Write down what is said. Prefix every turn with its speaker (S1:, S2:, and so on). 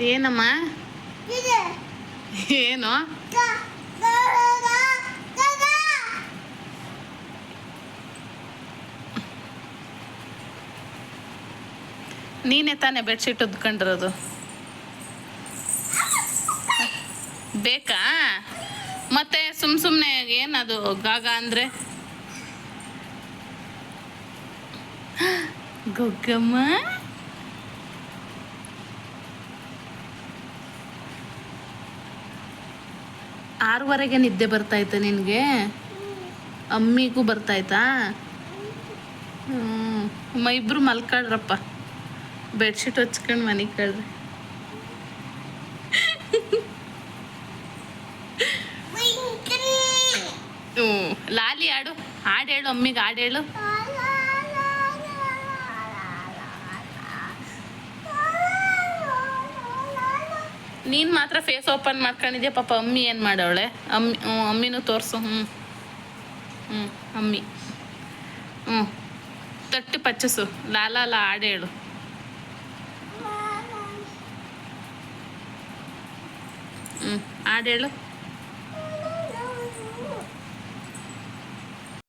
S1: ಏನಮ್ಮ? ಏನು? ನೀನೇ ತಾನೇ ಬೆಡ್ಶೀಟ್ ಉದ್ಕೊಂಡಿರೋದು. ಬೇಕಾ? ಮತ್ತೆ ಸುಮ್ ಸುಮ್ಮನೆ ಏನದು ಗಾಗ ಅಂದರೆ? ಗೊಗ್ಗಮ್ಮ? ಆರೂವರೆಗೆ ನಿದ್ದೆ ಬರ್ತಾಯಿತ್ತು ನಿನಗೆ? ಅಮ್ಮಿಗೂ ಬರ್ತಾಯ್ತಾ ಹ್ಞೂ ಅಮ್ಮ ಇಬ್ಬರು ಮಲ್ಕೊಳ್ರಪ್ಪ. ಬೆಡ್ಶೀಟ್ ಹಚ್ಕೊಂಡು ಮನೆಗೆ ಕಳ್ರಿ. ಹ್ಞೂ ಲಾಲಿ ಆಡು ಹಾಡು ಹೇಳು ಅಮ್ಮಿಗೆ ಹಾಡು ಹೇಳು. ನೀನು ಮಾತ್ರ ಫೇಸ್ ಓಪನ್ ಮಾಡ್ಕೊಂಡಿದ್ಯಾ? ಪಾಪ ಅಮ್ಮಿ ಏನು ಮಾಡವಳೆ? ಅಮ್ಮಿ ಹ್ಞೂ ಅಮ್ಮಿನೂ ತೋರಿಸು ಹ್ಞೂ ಹ್ಞೂ ಅಮ್ಮಿ. ಹ್ಞೂ ತಟ್ಟು ಪಚ್ಚಸು. ಲಾಲ ಲಾ ಹೇಳು. ಹ್ಞೂ ಹಾಡು ಹೇಳು.